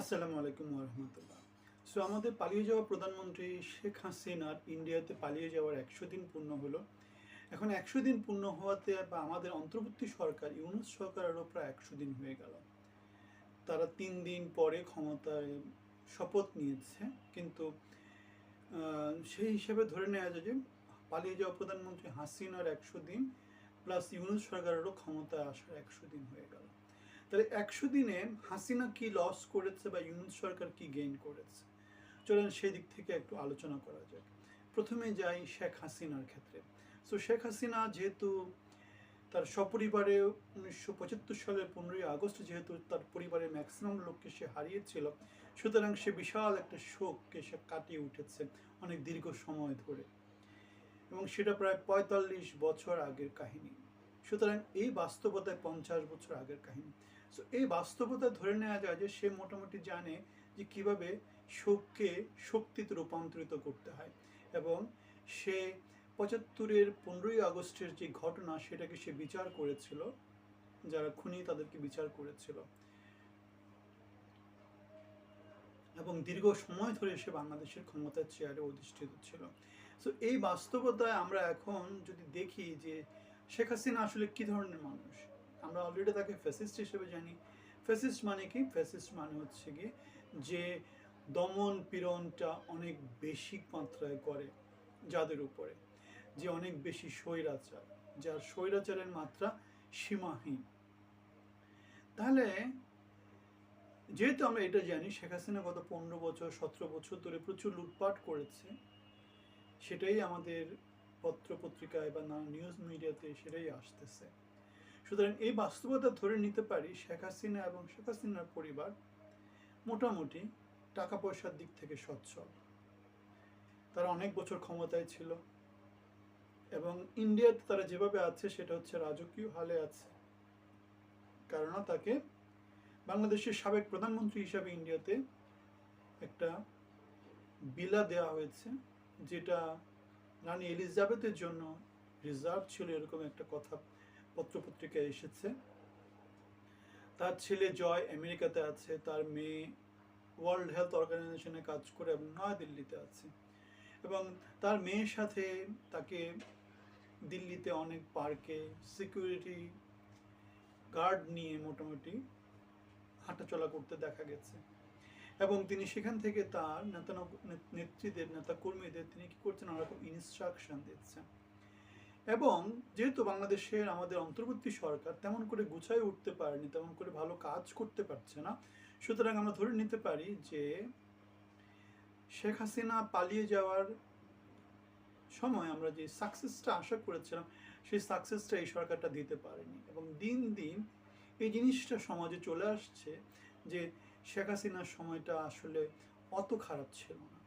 আসসালামু আলাইকুম রহমতুল্লাহ সো আমাদের পালিয়ে যাওয়া প্রধানমন্ত্রী শেখ হাসিনার ইন্ডিয়াতে পালিয়ে যাওয়ার একশো দিন পূর্ণ হলো। এখন একশো দিন পূর্ণ হওয়াতে বা আমাদের অন্তর্বর্তী সরকার, ইউনুস সরকারেরও প্রায় একশো দিন হয়ে গেল। তারা তিন দিন পরে ক্ষমতায় শপথ নিয়েছে। কিন্তু সেই হিসেবে ধরে নেওয়া যায় যে পালিয়ে যাওয়া প্রধানমন্ত্রী হাসিনার একশো দিন, প্লাস ইউনুস সরকারেরও ক্ষমতায় আসার একশো দিন হয়ে গেল। তাহলে একশো দিনে হাসিনা কি লস করেছে বা ইউনুস সরকার কি গেইন করেছে? চলেন সেই দিক থেকে একটু আলোচনা করা যাক। প্রথমে যাই শেখ হাসিনার ক্ষেত্রে। সো শেখ হাসিনা যেহেতু তার সপরিবারে উনিশশো পঁচাত্তর সালের পনেরোই আগস্ট যেহেতু তার পরিবারের ম্যাক্সিমাম লোককে সে হারিয়েছিল, সুতরাং সে বিশাল একটা শোককে সে কাটিয়ে উঠেছে অনেক দীর্ঘ সময় ধরে। এবং সেটা প্রায় পঁয়তাল্লিশ বছর আগের কাহিনী। সুতরাং এই বাস্তবতায় পঞ্চাশ বছর আগের কাহিনী। সো এই বাস্তবতা ধরে নেওয়া যায় যে সে মোটামুটি জানে যে কীভাবে শোককে শক্তিতে রূপান্তরিত করতে হয় এবং সে পঁচাত্তরের পনেরোই আগস্টের যে ঘটনা সেটাকে সে বিচার করেছিল, যারা খুনি তাদেরকে বিচার করেছিল। এবং দীর্ঘ সময় ধরে সে বাংলাদেশের ক্ষমতার চেয়ারে অধিষ্ঠিত ছিল। সো এই বাস্তবতায় আমরা এখন যদি দেখি যে শেখ হাসিনা আসলে কি ধরনের মানুষ? আমরা অলরেডি তাকে ফ্যাসিস্ট হিসেবে জানি। ফ্যাসিস্ট মানে কি? ফ্যাসিস্ট মানে হচ্ছে কি যে দমন পীড়নটা অনেক বেশি মাত্রায় করে যাদের উপরে। যে অনেক বেশি স্বৈরাচার, যার স্বৈরাচারের মাত্রা সীমাহীন। তাহলে যেহেতু আমরা এটা জানি, শেখ হাসিনা গত পনেরো বছর, সতেরো বছর ধরে প্রচুর লুটপাট করেছে, সেটাই আমাদের পত্র পত্রিকায় বা নানা নিউজ মিডিয়াতে সেটাই আসতেছে। সুতরাং এই বাস্তবতা ধরে নিতে পারি শেখ হাসিনা এবং শেখ হাসিনার পরিবার মোটামুটি টাকা পয়সার দিক থেকে সচ্ছল। তারা অনেক বছর ক্ষমতায় ছিল এবং ইন্ডিয়াতে তারা যেভাবে আছে সেটা হচ্ছে রাজকীয় হালে আছে। কেননা তাকে বাংলাদেশের সাবেক প্রধানমন্ত্রী হিসাবে ইন্ডিয়াতে একটা বিলা দেওয়া হয়েছে, যেটা রানী এলিজাবেথের জন্য রিজার্ভ ছিল এরকম একটা কথা পত্রপত্রিকায় এসেছে। তার ছেলে জয় আমেরিকাতে আছে, তার মেয়ে ওয়ার্ল্ড হেলথ অর্গানাইজেশনে কাজ করে এবং নয়াদিল্লিতে আছে। এবং তার মেয়ের সাথে তাকে দিল্লিতে অনেক পার্কে সিকিউরিটি গার্ড নিয়ে মোটামুটি হাঁটাচলা করতে দেখা গেছে। এবং তিনি সেখান থেকে তার নেতা নেত্রীদের নেতা কর্মীদের তিনি কি করছেন? ওরকম ইনস্ট্রাকশন দিচ্ছেন। এবং যেহেতু বাংলাদেশের আমাদের অন্তর্বর্তী সরকার তেমন করে গুছায় উঠতে পারেনি, তেমন করে ভালো কাজ করতে পারছে না, সুতরাং আমরা ধরে নিতে পারি যে শেখ হাসিনা পালিয়ে যাওয়ার সময় আমরা যে সাকসেসটা আশা করেছিলাম, সেই সাকসেসটা এই সরকারটা দিতে পারেনি এবং দিন দিন এই জিনিসটা সমাজে চলে আসছে যে শেখ হাসিনার সময়টা আসলে অত খারাপ ছিল না।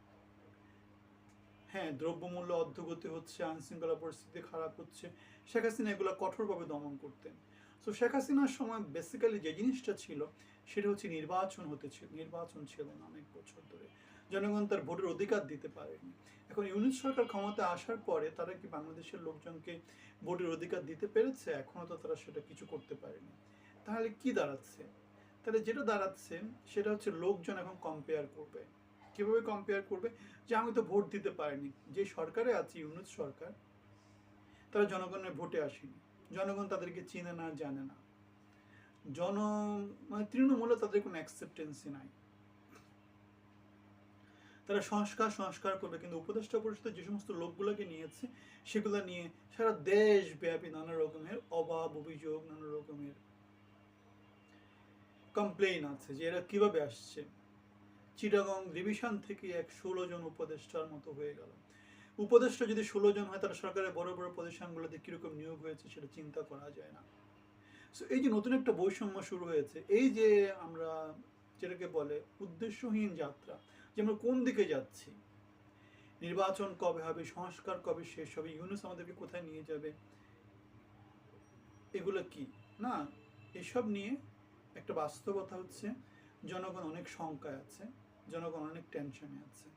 হ্যাঁ দ্রব্যমূল্য অর্ধগতি হচ্ছে আইন শৃঙ্খলা পরিস্থিতি খারাপ হচ্ছে। শেখ হাসিনা এগুলো কঠোরভাবে দমন করতেন। তো শেখ হাসিনার সময় বেসিক্যালি যে জিনিসটা ছিল, সেটা হচ্ছে নির্বাচন হতে ছিল, নির্বাচন ছিল না অনেক বছর ধরে। জনগণ তার ভোটের অধিকার দিতে পারেনি। এখন ইউনিট সরকার ক্ষমতা আসার পরে তারা কি বাংলাদেশের লোকজনকে ভোটের অধিকার দিতে পেরেছে? এখনও তো তারা সেটা কিছু করতে পারেনি। তাহলে কি দাঁড়াচ্ছে? তাহলে যেটা দাঁড়াচ্ছে, সেটা হচ্ছে লোকজন এখন কম্পেয়ার করবে। কীভাবে কম্পেয়ার করবে? যে আমি তো ভোট দিতে পারিনি। যে সরকারে আছে, ইউনুস সরকার, তারা জনগণের ভোটে আসেনি। জনগণ তাদেরকে চেনে না, জানে না। জন মানে তৃণমূলে তাদের কোনো অ্যাকসেপ্টেন্সই নাই। তারা সংস্কার সংস্কার করবে, কিন্তু উপদেষ্টা পরিষদের যে সমস্ত লোকগুলোকে নিয়েছে, সেগুলো নিয়ে সারা দেশব্যাপী নানা রকমের অভাব, অভিযোগ, নানা রকমের কমপ্লেইন আছে যে এরা কীভাবে আসছে। চিটাগং ডিভিশন থেকে এক ষোলো জন উপদেষ্টার মতো হয়ে গেল। উপদেষ্টা যদি ষোলো জন হয় তারা সরকারের বড় বড় প্রতিষ্ঠানগুলোতে কীরকম নিয়োগ হয়েছে সেটা চিন্তা করা যায় না। সো এই যে নতুন একটা বৈষম্য শুরু হয়েছে, এই যে আমরা যেটাকে বলে উদ্দেশ্যহীন যাত্রা, যে আমরা কোন দিকে যাচ্ছি, নির্বাচন কবে হবে, সংস্কার কবে শেষ হবে, ইউনুস আমাদেরকে কোথায় নিয়ে যাবে, এগুলো কি? না, এসব নিয়ে একটা বাস্তবতা হচ্ছে, জনগণ অনেক শঙ্কায় আছে। জনগণ অনেক টেনশনে আছে।